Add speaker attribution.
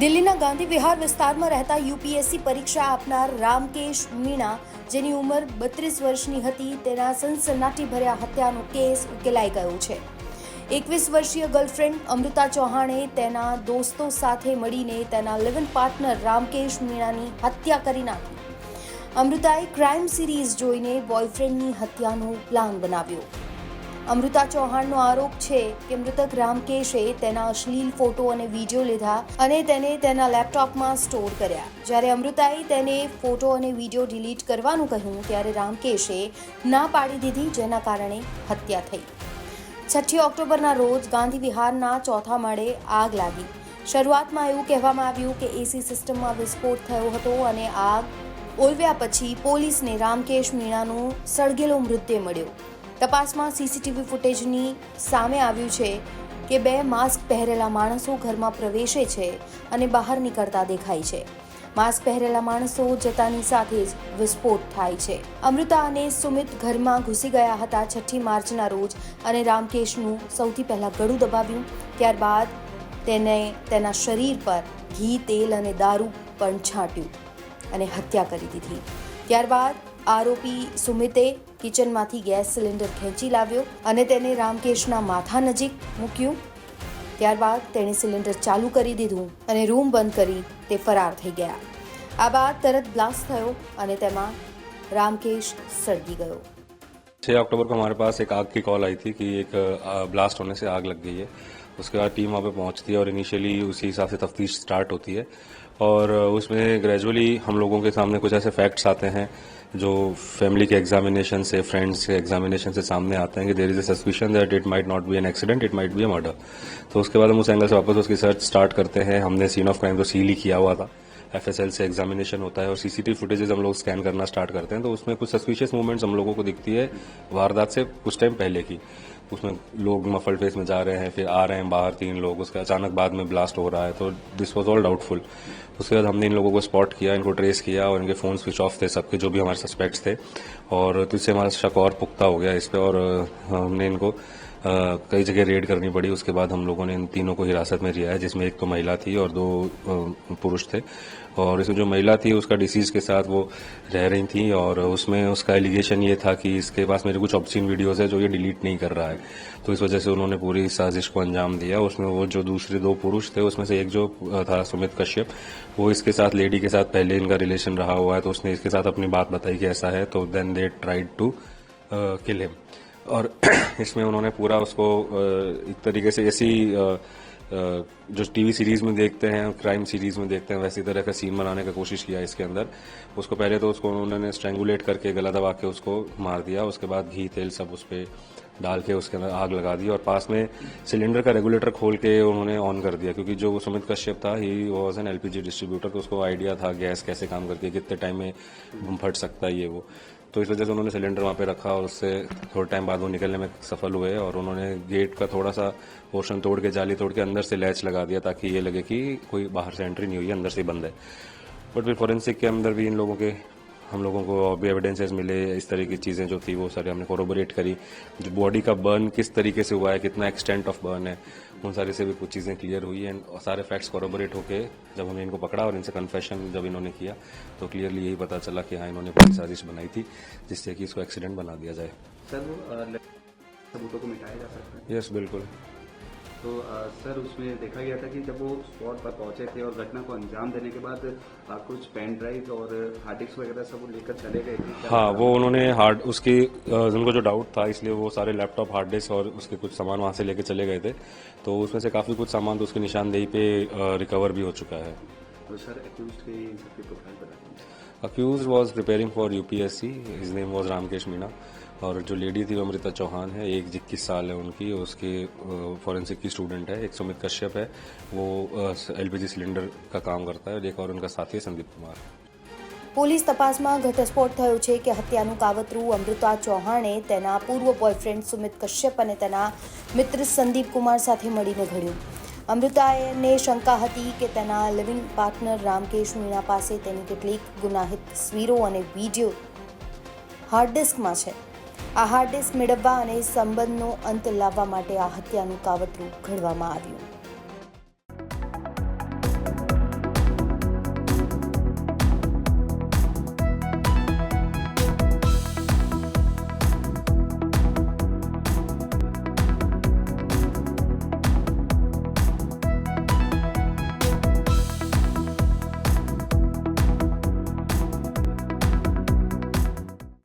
Speaker 1: દિલ્હીના ગાંધી વિહાર વિસ્તારમાં રહેતા યુપીએસસી પરીક્ષા આપનાર રામકેશ મીણા, જેની ઉંમર બત્રીસ વર્ષની હતી, તેના સનસનાટી ભર્યા હત્યાનો કેસ ઉકેલાઈ ગયો છે. એકવીસ વર્ષીય ગર્લફ્રેન્ડ અમૃતા ચૌહાણે તેના દોસ્તો સાથે મળીને તેના લિવન પાર્ટનર રામકેશ મીણાની હત્યા કરી નાખી. અમૃતાએ ક્રાઇમ સિરીઝ જોઈને બોયફ્રેન્ડની હત્યાનો પ્લાન બનાવ્યો. અમૃતા ચૌહાણનો આરોપ છે કે મૃતક રામકેશે તેના અશ્લીલ ફોટો અને વીડિયો લીધા અને તેને તેના લેપટોપમાં સ્ટોર કર્યા. જ્યારે અમૃતાએ તેને ફોટો અને વીડિયો ડિલીટ કરવાનું કહ્યું, ત્યારે રામકેશે ના પાડી દીધી, જેના કારણે હત્યા થઈ. છઠ્ઠી ઓક્ટોબરના રોજ ગાંધી વિહારના ચોથા માળે આગ લાગી. શરૂઆતમાં એવું કહેવામાં આવ્યું કે એસી સિસ્ટમમાં વિસ્ફોટ થયો હતો અને આગ ઓલવ્યા પછી પોલીસને રામકેશ મીણાનું સળગેલો મૃતદેહ મળ્યો. તપાસમાં સીસીટીવી ફૂટેજની સામે આવ્યું છે કે બે માસ્ક પહેરેલા માણસો ઘરમાં પ્રવેશે છે અને બહાર નીકળતા દેખાય છે. માસ્ક પહેરેલા માણસો જતાની સાથે જ વિસ્ફોટ થાય છે. અમૃતા અને સુમિત ઘરમાં ઘૂસી ગયા હતા છઠ્ઠી માર્ચના રોજ અને રામકેશનું સૌથી પહેલાં ગળું દબાવ્યું. ત્યારબાદ તેને તેના શરીર પર ઘી, તેલ અને દારૂ પણ છાંટ્યું અને હત્યા કરી દીધી. ત્યારબાદ આરોપી સુમિતે કિચનમાંથી ગેસ સિલિન્ડર ખેંચી લાવ્યો અને તેને રામકેશના માથા નજીક મૂક્યું ત્યારબાદ તેણે સિલિન્ડર ચાલુ કરી દીધું અને રૂમ બંધ કરી તે ફરાર થઈ ગયા આ બાદ તરત બ્લાસ્ટ થયો અને તેમાં રામકેશ સળગી ગયો
Speaker 2: छः अक्टूबर को हमारे पास एक आग की कॉल आई थी कि एक ब्लास्ट होने से आग लग गई है उसके बाद टीम वहाँ पे पहुंचती है और इनिशियली उसी हिसाब से तफ्तीश स्टार्ट होती है और उसमें ग्रेजुअली हम लोगों के सामने कुछ ऐसे फैक्ट्स आते हैं जो फैमिली के एग्जामिनेशन से फ्रेंड्स के एग्जामिनेशन से सामने आते हैं कि there is a suspicion that it might not be an accident it might be a murder तो उसके बाद हम उस एंगल से वापस उसकी सर्च स्टार्ट करते हैं। हमने सीन ऑफ़ क्राइम तो सील ही किया हुआ था। एफ़ एस एल से एग्जामिनेशन होता है और सीसीटीवी फुटेजेज हम लोग स्कैन करना स्टार्ट करते हैं। तो उसमें कुछ सस्पिशियस मूवमेंट्स हम लोगों को दिखती है वारदात से कुछ टाइम पहले की। उसमें लोग मफल फेस में जा रहे हैं, फिर आ रहे हैं बाहर तीन लोग, उसके अचानक बाद में ब्लास्ट हो रहा है तो दिस वॉज़ ऑल डाउटफुल उसके बाद हमने इन लोगों को स्पॉट किया, इनको ट्रेस किया और इनके फ़ोन स्विच ऑफ़ थे सबके, जो भी हमारे सस्पेक्ट्स थे। और तो इससे हमारा शक और पुख्ता हो गया इस पर और हमने इनको कई जगह रेड करनी पड़ी। उसके बाद हम लोगों ने इन तीनों को हिरासत में लिया है, जिसमें एक तो महिला थी और दो पुरुष थे। और इसमें जो महिला थी, उसका डिसीज के साथ वो रह रही थी और उसमें उसका एलिगेशन ये था कि इसके पास मेरे कुछ ऑप्शन वीडियोस है जो ये डिलीट नहीं कर रहा है। तो इस वजह से उन्होंने पूरी साजिश को अंजाम दिया। उसमें वो जो दूसरे दो पुरुष थे, उसमें से एक जो था सुमित कश्यप, वो इसके साथ, लेडी के साथ पहले इनका रिलेशन रहा हुआ है तो उसने इसके साथ अपनी बात बताई कि ऐसा है तो then they tried to kill him और इसमें उन्होंने पूरा उसको एक तरीके से ऐसी जो टीवी सीरीज़ में देखते हैं क्राइम सीरीज़ में देखते हैं, वैसी तरह का सीन बनाने का कोशिश किया इसके अंदर। उसको पहले तो उसको उन्होंने स्ट्रेंगुलेट करके, गला दबा के उसको मार दिया, उसके बाद घी, तेल सब उस पर डाल के उसके अंदर आग लगा दी और पास में सिलेंडर का रेगुलेटर खोल के उन्होंने ऑन कर दिया, क्योंकि जो सुमित कश्यप था he was an LPG distributor तो उसको आइडिया था गैस कैसे काम करती है कितने टाइम में फट सकता है ये वो। तो इस वजह से उन्होंने सिलेंडर वहाँ पे रखा और उससे थोड़े टाइम बाद वो निकलने में सफल हुए और उन्होंने गेट का थोड़ा सा पोर्शन तोड़ के, जाली तोड़ के अंदर से लैच लगा दिया ताकि ये लगे कि कोई बाहर से एंट्री नहीं हुई, अंदर से बंद है। बट फिर फॉरेंसिक के अंदर भी इन लोगों के हम लोगों को भी एविडेंसेस मिले इस तरह की चीज़ें जो थी वो सारी हमने कोरोबोरेट करी। जो बॉडी का बर्न किस तरीके से हुआ है कितना एक्सटेंट ऑफ़ बर्न है उन सारी से भी कुछ चीज़ें क्लियर हुई एंड सारे फैक्ट्स कोरोबोरेट होके जब हमने इनको पकड़ा और इनसे कन्फेशन जब इन्होंने किया तो क्लियरली यही पता चला कि हाँ इन्होंने पूरी साजिश बनाई थी जिससे कि इसको एक्सीडेंट बना दिया जाए।
Speaker 3: सर वो सबूतों को मिटाया जा सकता है?
Speaker 2: यस बिल्कुल।
Speaker 3: तो सर उसमें देखा गया था कि जब वो स्पॉट पर पहुँचे थे और घटना को अंजाम देने के बाद कुछ पेन ड्राइव और हार्ड डिस्क वगैरह सब वो लेकर चले गए थे।
Speaker 2: हाँ वो उन्होंने हार्ड उसकी उनको जो डाउट था इसलिए वो सारे लैपटॉप हार्ड डिस्क और उसके कुछ सामान वहाँ से लेके चले गए थे। तो उसमें से काफ़ी कुछ सामान तो उसकी निशानदेही पे रिकवर भी हो चुका है।
Speaker 3: तो सर एक्यूज की इन सबकी प्रोफ़ाइल बता दीजिए
Speaker 2: accused was preparing for UPSC his name was Ramkesh Meena और जो लेडी थी वो अमृता चौहान है एक इक्कीस साल है उनकी उसके फॉरेंसिक की स्टूडेंट है एक सुमित कश्यप है वो एलपीजी सिलेंडर का काम करता है और एक और उनका साथी है संदीप कुमार
Speaker 1: પોલીસ તપાસમાં ઘટસ્ફોટ થયો છે કે હત્યાનું કાવતરું અમૃતા ચૌહાણે તેના પૂર્વ બોયફ્રેન્ડ સુમિત કશ્યપ અને તેના મિત્ર સંદીપ કુમાર સાથે મળીને ઘડ્યું અમૃતાને શંકા હતી કે તેના લિવિંગ પાર્ટનર રામકેશ મીણા પાસે તેની કેટલીક ગુનાહિત તસવીરો અને વિડીયો હાર્ડ ડિસ્કમાં છે આ હાર્ડ ડિસ્ક મેળવવા અને સંબંધનો અંત લાવવા માટે આ હત્યાનું કાવતરું ઘડવામાં આવ્યું.